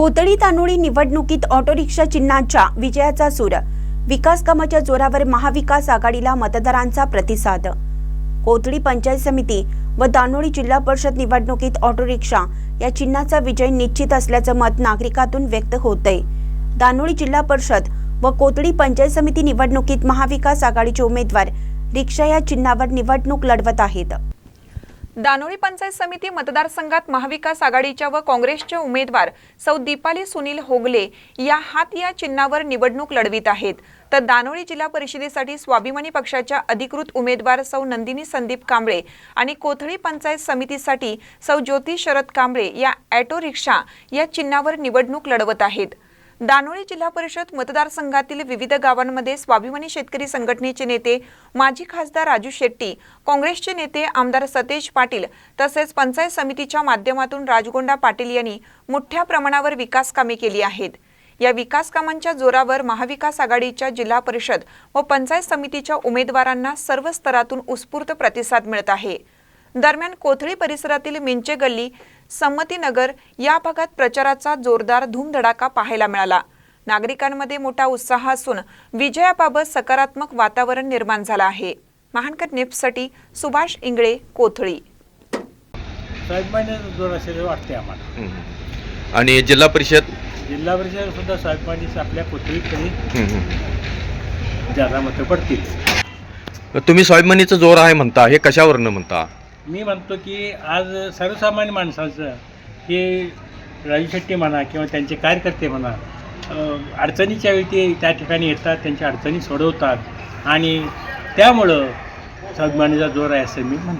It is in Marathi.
कोतळी तानोळी निवडणुकीत ऑटो रिक्षा चिन्हाच्या विजयाचा सूर. विकास कामाच्या जोरावर महाविकास आघाडीला मतदारांचा प्रतिसाद. कोथळी पंचायत समिती व दानोळी जिल्हा परिषद निवडणुकीत ऑटो रिक्षा या चिन्हाचा विजय निश्चित असल्याचं मत नागरिकातून व्यक्त होतंय. दानोळी जिल्हा परिषद व कोथळी पंचायत समिती निवडणुकीत महाविकास आघाडीचे उमेदवार रिक्षा या चिन्हावर निवडणूक लढवत आहेत. दानोळी पंचायत समिती मतदारसंघात महाविकास आघाडीच्या व काँग्रेसच्या उमेदवार सौ दीपाली सुनील होगले या हात या चिन्हावर निवडणूक लढवित आहेत. तर दानोळी जिल्हा परिषदेसाठी स्वाभिमानी पक्षाच्या अधिकृत उमेदवार सौ नंदिनी संदीप कांबळे आणि कोथळी पंचायत समितीसाठी सौ ज्योती शरद कांबळे या ॲटो रिक्षा या चिन्हावर निवडणूक लढवत आहेत. दानोळी जिल्हा परिषद मतदारसंघातील विविध गावांमध्ये स्वाभिमानी शेतकरी संघटनेचे नेते माजी खासदार राजू शेट्टी काँग्रेसचे नेते आमदार सतेज पाटील तसेच पंचायत समितीच्या माध्यमातून राजगोंडा पाटील यांनी मोठ्या प्रमाणावर विकास कामे केली आहेत. या विकास कामांच्या जोरावर महाविकास आघाडीच्या जिल्हा परिषद व पंचायत समितीच्या उमेदवारांना सर्व स्तरातून उत्स्फूर्त प्रतिसाद मिळत आहे. दरम्यान कोथळी परिसरातील मिंचे गल्ली संमतीनगर या भागात प्रचाराचा जोरदार धूमधडाका पाहायला मिळाला. नागरिकांमध्ये मोठा उत्साह असून विजयाबाबत सकारात्मक वातावरण निर्माण झालं आहे. महानकर निप्ससाठी सुभाष इंगळे कोथळी. जोर वाटते आम्हाला. आणि जिल्हा परिषद? जिल्हा परिषद सुद्धा स्वाभिमानीच आपल्या हम्म. जादा मतं पडतील. तुम्ही स्वाभिमानीचं जोर आहे म्हणता हे कशावरनं म्हणता? मी म्हणतो की आज सर्वसामान्य माणसाचं हे राजू शेट्टी म्हणा किंवा त्यांचे कार्यकर्ते म्हणा अडचणीच्या वेळी ते त्या ठिकाणी येतात त्यांच्या अडचणी सोडवतात. आणि त्यामुळं सदमानीचा जोर आहे असं मी म्हणतो.